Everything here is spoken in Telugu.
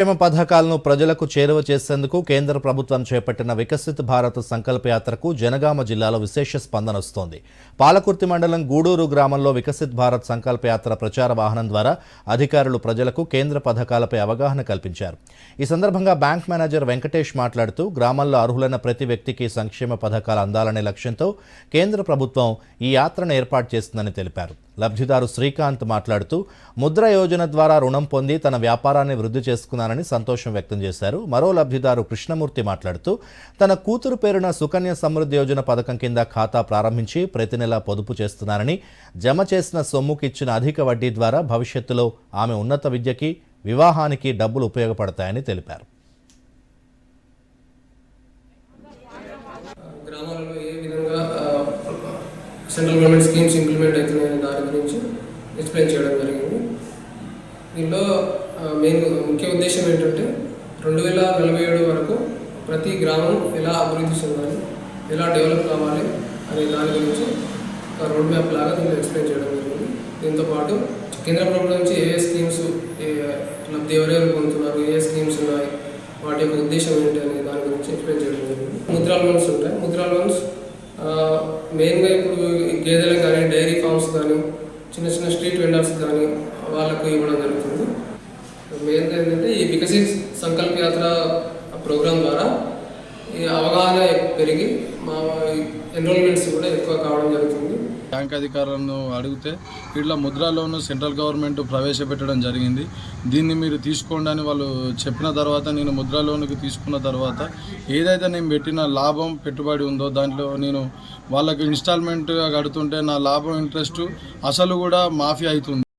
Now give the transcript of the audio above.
సంక్షేమ పథకాలను ప్రజలకు చేరువ చేసేందుకు కేంద్ర ప్రభుత్వం చేపట్టిన వికసిత్ భారత్ సంకల్ప యాత్రకు జనగామ జిల్లాలో విశేష స్పందన వస్తోంది. పాలకుర్తి మండలం గూడూరు గ్రామంలో వికసిత్ భారత్ సంకల్ప యాత్ర ప్రచార వాహనం ద్వారా అధికారులు ప్రజలకు కేంద్ర పథకాలపై అవగాహన కల్పించారు. ఈ సందర్భంగా బ్యాంక్ మేనేజర్ వెంకటేష్ మాట్లాడుతూ గ్రామంలో అర్హులైన ప్రతి వ్యక్తికి సంక్షేమ పథకాలు అందాలనే లక్ష్యంతో కేంద్ర ప్రభుత్వం ఈ యాత్రను ఏర్పాటు చేస్తుందని తెలిపారు. లబ్ధిదారు శ్రీకాంత్ మాట్లాడుతూ ముద్ర యోజన ద్వారా రుణం పొంది తన వ్యాపారాన్ని వృద్ధి చేసుకున్నానని సంతోషం వ్యక్తం చేశారు. మరో లబ్ధిదారు కృష్ణమూర్తి మాట్లాడుతూ తన కూతురు పేరున సుకన్య సమృద్ధి యోజన పథకం కింద ఖాతా ప్రారంభించి ప్రతి నెల పొదుపు చేస్తున్నారని జమ చేసిన సొమ్ముకి ఇచ్చిన అధిక వడ్డీ ద్వారా భవిష్యత్తులో ఆమె ఉన్నత విద్యకి వివాహానికి డబ్బులు ఉపయోగపడతాయని తెలిపారు గ్రామాలలో ఏ విధంగా ఆ, సెంట్రల్ గవర్నమెంట్ స్కీమ్స్ ఇంప్లిమెంట్ అవుతున్నాయనే దాని గురించి ఎక్స్ప్లెయిన్ చేయడం జరిగింది. దీనిలో మెయిన్ ముఖ్య ఉద్దేశం ఏంటంటే రెండు వేల నలభై ఏడు వరకు ప్రతి గ్రామం ఎలా అభివృద్ధి చెందాలి ఎలా డెవలప్ కావాలి అనే దాని గురించి ఒక రోడ్ మ్యాప్ లాగా దీన్ని ఎక్స్ప్లెయిన్ చేయడం జరిగింది. దీంతో పాటు కేంద్ర ప్రభుత్వం నుంచి ఏ ఏ స్కీమ్స్ ఏ లబ్ధి ఎవరెవరు పొందుతున్నారు ఏ ఏ స్కీమ్స్ ఉన్నాయి వాటి యొక్క ఉద్దేశం ఏంటి అనే దాని గురించి ఎక్స్ప్లెయిన్ చేయడం జరిగింది. ముద్రా లోన్స్ ఉంటాయి. ముద్రా లోన్స్ మెయిన్గా ఇప్పుడు గేదెలకు కానీ డైరీ ఫార్మ్స్ కానీ చిన్న చిన్న స్ట్రీట్ వెండర్స్ కానీ వాళ్ళకు ఇవ్వడం జరుగుతుంది. మెయిన్గా ఏంటంటే ఈ వికసిత్ సంకల్ప యాత్ర ప్రోగ్రాం ద్వారా ఈ అవగాహన పెరిగి మా ఎన్రోల్మెంట్స్ కూడా ఎక్కువ కావడం జరుగుతుంది. బ్యాంక్ అధికారులను అడిగితే ఇట్లా ముద్రా లోన్ సెంట్రల్ గవర్నమెంట్ ప్రవేశపెట్టడం జరిగింది. దీన్ని మీరు తీసుకోండి అని వాళ్ళు చెప్పిన తర్వాత నేను ముద్రా లోన్కి తీసుకున్న తర్వాత ఏదైతే నేను పెట్టిన లాభం పెట్టుబడి ఉందో దాంట్లో నేను వాళ్ళకి ఇన్స్టాల్మెంట్గా కడుతుంటే నా లాభం ఇంట్రెస్ట్ అసలు కూడా మాఫీ అవుతుంది.